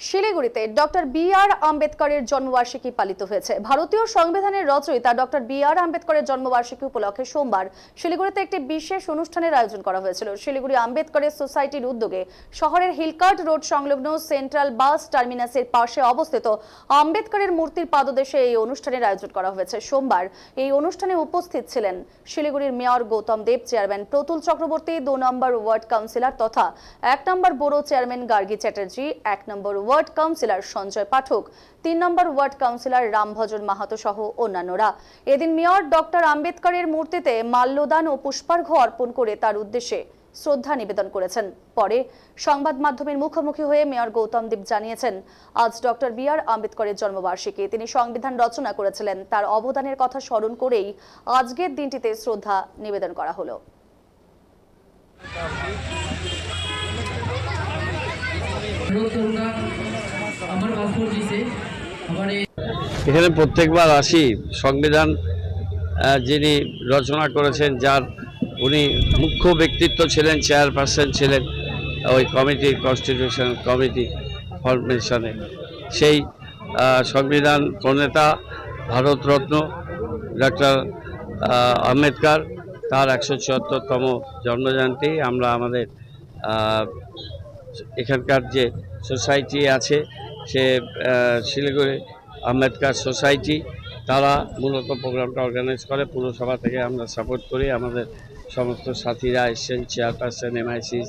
শিলিগুড়িতে doctor B আর আম্বেদকরের জন্মবার্ষিকী পালিত হয়েছে। ভারতীয় সংবিধানের রচয়িতা ডক্টর বি আর আম্বেদকরের জন্মবার্ষিকী উপলক্ষে সোমবার শিলিগুড়িতে একটি বিশেষ অনুষ্ঠানের আয়োজন করা হয়েছিল। শিলিগুড়ি আম্বেদকরের সোসাইটির উদ্যোগে শহরের হিলকার্ট রোড সংলগ্ন সেন্ট্রাল বাস টার্মিনাসের পাশে অবস্থিত আম্বেদকরের মূর্তির পাদদেশে এই অনুষ্ঠানের আয়োজন করা হয়েছে। সোমবার এই অনুষ্ঠানে উপস্থিত ছিলেন শিলিগুড়ির মেয়র গৌতম দেব, চেয়ারম্যান প্রতুল চক্রবর্তী, দু নম্বর ওয়ার্ড কাউন্সিলর তথা এক number borough chairman Gargi Chatterjee, এক number ward councillor Sanjay Pathak, তিন number ward councillor Rambhajan Mahato সহ অন্যান্যরা। এদিন মেয়র ডক্টর আম্বেদকরের মূর্তিতে মাল্যদান ও পুষ্পার্ঘ্য অর্পণ করে তার উদ্দেশ্যে শ্রদ্ধা নিবেদন করেছেন। পরে সংবাদ মাধ্যমের মুখোমুখি হয়ে মেয়র গৌতম দেব জানিয়েছেন, আজ ডক্টর বি আর আম্বেদকরের জন্মবার্ষিকী। তিনি সংবিধান রচনা করেছিলেন। তার অবদানের কথা স্মরণ করেই আজকের দিনটিতে শ্রদ্ধা নিবেদন করা হলো। এখানে প্রত্যেকবার আসি। সংবিধান যিনি রচনা করেছেন, যার উনি মুখ্য ব্যক্তিত্ব ছিলেন, চেয়ারপারসন ছিলেন ওই কমিটির কনস্টিটিউশন কমিটি ফরমেশনে। সেই সংবিধান প্রণেতা ভারতরত্ন ডক্টর আম্বেদকার, তার একশো চুয়াত্তরতম জন্মজয়ন্তী। আমরা আমাদের এখানকার যে সোসাইটি আছে, সে শিলিগুড়ি আম্বেদকার সোসাইটি তারা মূলত প্রোগ্রামটা অর্গানাইজ করে। পুরসভা থেকে আমরা সাপোর্ট করি। আমাদের সমস্ত সাথীরা এসছেন চেয়ারপারসন এমআইসি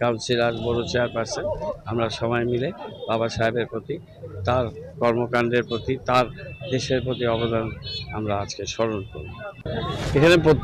কাউন্সিলর বড় চেয়ারপারসন আমরা সবাই মিলে বাবা সাহেবের প্রতি, তার কর্মকাণ্ডের প্রতি, তার দেশের প্রতি অবদান আমরা আজকে স্মরণ করি। এখানে প্রত্যেক